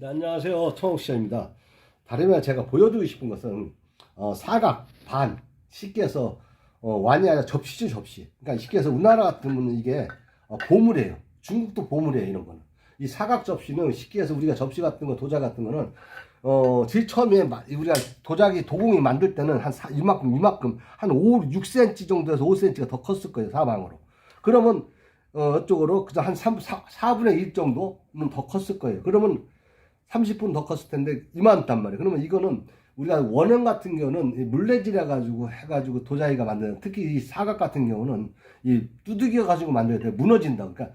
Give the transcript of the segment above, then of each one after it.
네, 안녕하세요. 청옥시장입니다. 다름이 제가 보여드리고 싶은 것은 어, 사각, 반, 쉽게 해서 어, 완이 아니라 접시죠 접시. 그러니까 쉽게 해서 우리나라 같은 경우는 이게 어, 보물이에요. 중국도 보물이에요 이런 거는. 이 사각 접시는 쉽게 해서 우리가 접시 같은 거, 도자 같은 거는 어, 제일 처음에 마- 우리가 도자기 도공이 만들 때는 한 사, 이만큼 이만큼 한 5, 6cm 정도에서 5cm가 더 컸을 거예요 사방으로. 그러면 어, 이쪽으로 그저 한 3, 4, 4분의 1 정도는 더 컸을 거예요. 그러면 30분 더 컸을 텐데 이만했단 말이에요. 그러면 이거는 우리가 원형 같은 경우는 이 물레질해 가지고 해가지고 도자기가 만드는 특히 이 사각 같은 경우는 이 두들겨 가지고 만들어야 돼 무너진다. 그러니까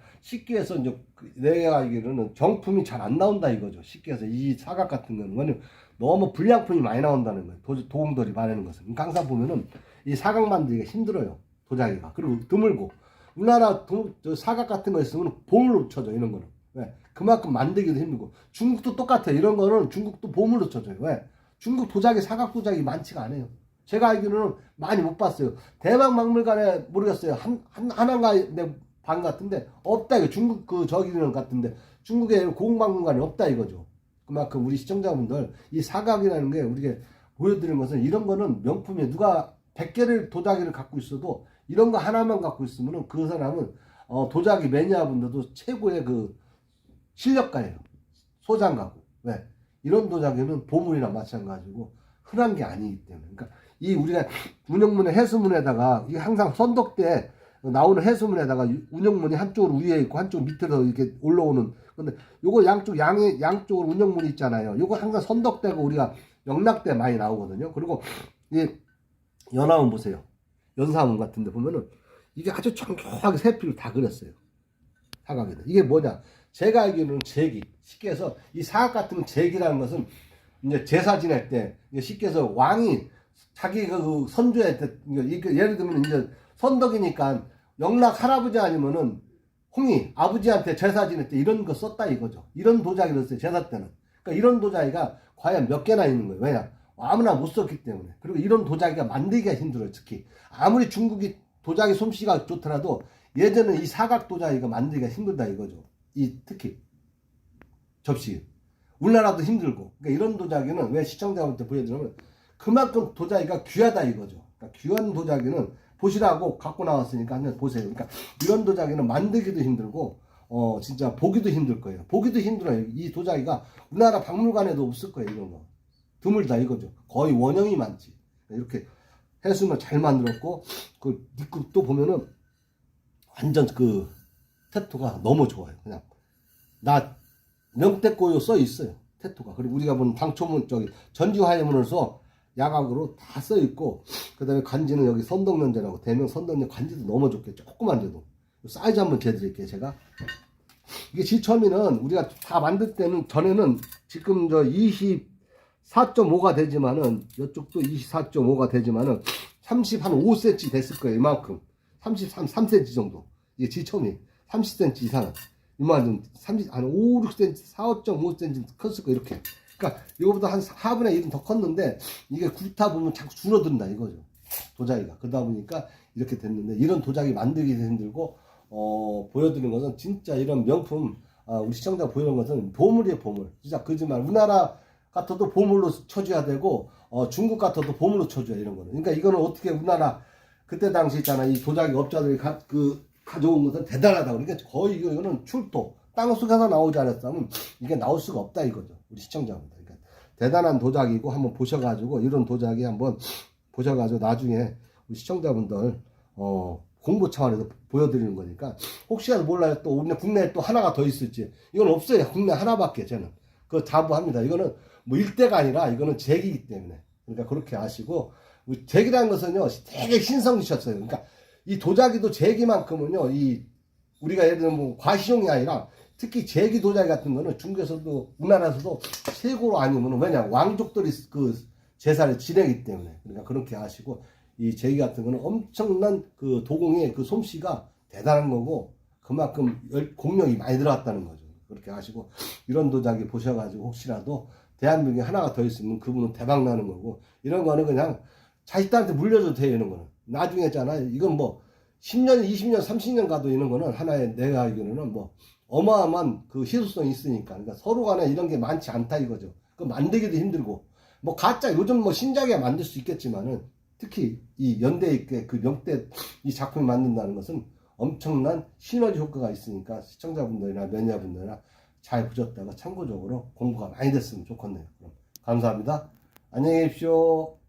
해서 이제 그 내가 알기로는 정품이 잘 안 나온다 이거죠. 해서 이 사각 같은 경우는 너무 불량품이 많이 나온다는 거예요. 도, 도공들이 말하는 것은. 항상 보면은 이 사각 만들기가 힘들어요. 도자기가 그리고 드물고 우리나라 도, 저 사각 같은 거 있으면 보물로 쳐져 이런 거는. 왜? 그만큼 만들기도 힘들고 중국도 똑같아요. 이런 거는 중국도 보물로 쳐져요. 왜? 중국 도자기 사각 도자기 많지가 않아요. 제가 알기로는 많이 못 봤어요. 대박 박물관에 모르겠어요. 한, 한 하나가 내방 같은데 없다 이거 중국 그 저기는 같은데 중국에 공박물관이 없다 이거죠. 그만큼 우리 시청자분들 이 사각이라는 게 우리가 보여드리는 것은 이런 거는 명품이에요. 누가 100개를 도자기를 갖고 있어도 이런 거 하나만 갖고 있으면은 그 사람은 어, 도자기 매니아분들도 최고의 그 실력가예요. 소장가고. 왜? 이런 도자기는 보물이나 마찬가지고 흔한 게 아니기 때문에. 그러니까 이 우리가 운영문의 해수문에다가 이게 항상 선덕대 나오는 해수문에다가 운영문이 한쪽으로 위에 있고 한쪽 밑으로 이렇게 올라오는 근데 요거 양쪽 양의 양쪽으로 운영문이 있잖아요. 요거 항상 선덕대고 우리가 영락대 많이 나오거든요. 그리고 이 연화문 보세요. 연사문 같은데 보면은 이게 아주 청초하게 세피를 다 그렸어요. 사각에다. 이게 뭐냐? 제가 알기로는 제기. 쉽게 해서 이 사각 같은 제기라는 것은 이제 제사 지낼 때 쉽게 해서 왕이 자기가 그 이게 예를 들면 이제 선덕이니까 영락 할아버지 아니면은 홍이 아버지한테 제사 지낼 때 이런 거 썼다 이거죠. 이런 도자기를 썼어요. 제사 때는. 그러니까 이런 도자기가 과연 몇 개나 있는 거예요. 왜냐? 아무나 못 썼기 때문에. 그리고 이런 도자기가 만들기가 힘들어요. 특히 아무리 중국이 도자기 솜씨가 좋더라도 예전에 이 사각 도자기가 만들기가 힘들다 이거죠. 이 특히 접시. 우리나라도 힘들고. 그러니까 이런 도자기는 왜 시청자분한테 보여드리면 그만큼 도자기가 귀하다 이거죠. 그러니까 귀한 도자기는 보시라고 갖고 나왔으니까 한번 보세요. 그러니까 이런 도자기는 만들기도 힘들고 어 진짜 보기도 힘들 거예요. 보기도 힘들어요. 이 도자기가 우리나라 박물관에도 없을 거예요. 이런 거. 드물다 이거죠. 거의 원형이 많지. 이렇게 해수면 잘 만들었고 그 밑급도 보면은 완전 그 테토가 너무 좋아요. 그냥 나 명태고요 써 있어요. 테토가. 그리고 우리가 본 당초문 저기 전지화해문으로서 야각으로 다 써 있고 그다음에 관지는 여기 선덕면제라고 대명 선덕면 관지도 너무 좋게 조그만데도 사이즈 한번 재드릴게요 제가 이게 처음에는 우리가 다 만들 때는 전에는 지금 저 24.5가 되지만은 이쪽도 24.5가 되지만은 30 한 5cm 됐을 거예요 이만큼 33 3cm 정도 이게 처음이 30cm 이상은 이만큼 30, 한 5, 6cm, 4, 5.5cm 컸을 거 이렇게. 그러니까 이거보다 한 4분의 1은 더 컸는데 이게 굵다 보면 자꾸 줄어든다 이거죠. 도자기가. 그러다 보니까 이렇게 됐는데 이런 도자기 만들기도 힘들고 어, 보여드리는 것은 진짜 이런 명품 아, 우리 시청자 보이는 것은 보물이에요 보물. 진짜 거짓말. 우리나라 같아도 보물로 쳐줘야 되고 어, 중국 같아도 보물로 쳐줘야 이런 거는. 그러니까 이거는 어떻게 우리나라 그때 당시 있잖아 이 도자기 업자들이 가, 그 가져온 것은 대단하다. 그러니까 거의 이거- 이거는 출토. 땅속에서 나오지 않았다면 이게 나올 수가 없다 이거죠. 우리 시청자분들. 그러니까 대단한 도자기고 한번 보셔가지고 이런 도자기 한번 보셔가지고 나중에 우리 시청자분들 어, 공부 차원에서 보여드리는 거니까 혹시라도 몰라요. 또 우리 국내에 또 하나가 더 있을지. 이건 없어요. 국내 하나밖에 저는. 그거 자부합니다. 이거는 뭐 일대가 아니라 이거는 제기이기 때문에. 그러니까 그렇게 아시고 우리 제기라는 것은요 되게 신성지셨어요. 그러니까 이 도자기도 제기만큼은요, 이, 우리가 예를 들면 뭐 과시용이 아니라 특히 제기 도자기 같은 거는 중국에서도, 우리나라에서도 최고로 아니면 왜냐, 왕족들이 그 제사를 지내기 때문에. 그러니까 그렇게 하시고, 이 제기 같은 거는 엄청난 그 도공의 그 솜씨가 대단한 거고, 그만큼 열- 공력이 많이 들어갔다는 거죠. 그렇게 하시고, 이런 도자기 보셔가지고 혹시라도 대한민국에 하나가 더 있으면 그분은 대박 나는 거고, 이런 거는 그냥 자식들한테 물려줘도 돼요, 이런 거는. 나중에 있잖아요. 이건 뭐, 10년, 20년, 30년 가도 이런 거는 하나의 내가 알기로는 뭐, 어마어마한 그 희소성이 있으니까 그러니까 서로 간에 이런 게 많지 않다 이거죠. 그 만들기도 힘들고 뭐 가짜 요즘 뭐 신작이야 만들 수 있겠지만은 특히 이 연대 있게 그 명대 이 작품을 만든다는 것은 엄청난 시너지 효과가 있으니까 시청자분들이나 매니아분들이나 잘 보셨다가 참고적으로 공부가 많이 됐으면 좋겠네요. 그럼 감사합니다. 안녕히 계십시오.